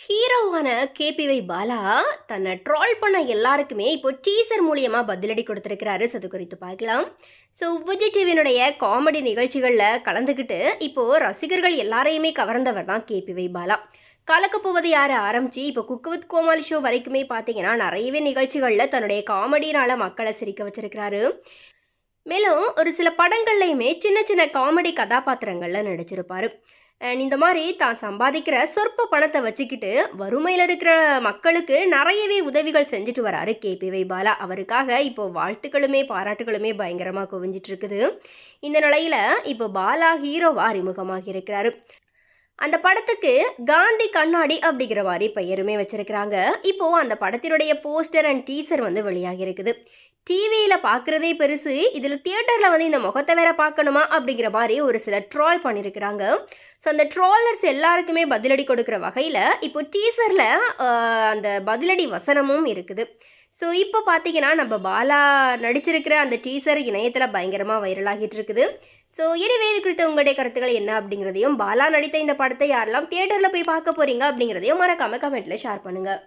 ஹீரோவான கேபிவை பாலா தன்னை ட்ரால் பண்ண எல்லாருக்குமே இப்போ டீசர் மூலியமாக பதிலடி கொடுத்துருக்கிறாரு. அது குறித்து பார்க்கலாம். ஸோ விஜய் டிவியினுடைய காமெடி நிகழ்ச்சிகளில் கலந்துக்கிட்டு இப்போது ரசிகர்கள் எல்லாரையுமே கவர்ந்தவர் தான் கேபிவை பாலா. கலக்க போவது யார் ஆரம்பிச்சு இப்போ குக்கு வித் கோமாளி ஷோ வரைக்குமே பார்த்தீங்கன்னா நிறையவே நிகழ்ச்சிகளில் தன்னுடைய காமெடினால் மக்களை சிரிக்க வச்சிருக்கிறாரு. மேலும் ஒரு சில படங்கள்லையுமே சின்ன சின்ன காமெடி கதாபாத்திரங்களில் நடிச்சிருப்பாரு. இந்த மாதிரி தான் சம்பாதிக்கிற சொற்ப பணத்தை வச்சுக்கிட்டு வறுமையில் இருக்கிற மக்களுக்கு நிறையவே உதவிகள் செஞ்சுட்டு வராரு கேபிவை பாலா. அவருக்காக இப்போ வாழ்த்துக்களுமே பாராட்டுகளுமே பயங்கரமாக குவிஞ்சிட்டு இருக்குது. இந்த நிலையில் இப்போ பாலா ஹீரோவா அறிமுகமாக இருக்கிறாரு. அந்த படத்துக்கு காந்தி கண்ணாடி அப்படிங்கிற மாதிரி பெயருமே வச்சிருக்கிறாங்க. இப்போ அந்த படத்தினுடைய போஸ்டர் அண்ட் டீசர் வந்து வெளியாகி இருக்குது. டிவியில் பார்க்குறதே பெருசு இதில் தியேட்டரில் வந்து இந்த முகத்தை வேற பார்க்கணுமா அப்படிங்கிற மாதிரி ஒரு சில ட்ரால் பண்ணியிருக்கிறாங்க ஸோ அந்த ட்ராலர்ஸ் எல்லாருக்குமே பதிலடி கொடுக்குற வகையில் இப்போ டீசரில் அந்த பதிலடி வசனமும் இருக்குது. ஸோ இப்போ பார்த்தீங்கன்னா நம்ம பாலா நடிச்சிருக்கிற அந்த டீசர் இணையத்தில் பயங்கரமாக வைரலாகிட்டு இருக்குது ஸோ எனவே இது குறித்த உங்களுடைய கருத்துக்கள் என்ன அப்படிங்கிறதையும் பாலா நடித்த இந்த படத்தை யாரெல்லாம் தியேட்டரில் போய் பார்க்க போகிறீங்க அப்படிங்கிறதையும் மறக்காமல் கமெண்ட்டில் ஷேர் பண்ணுங்கள்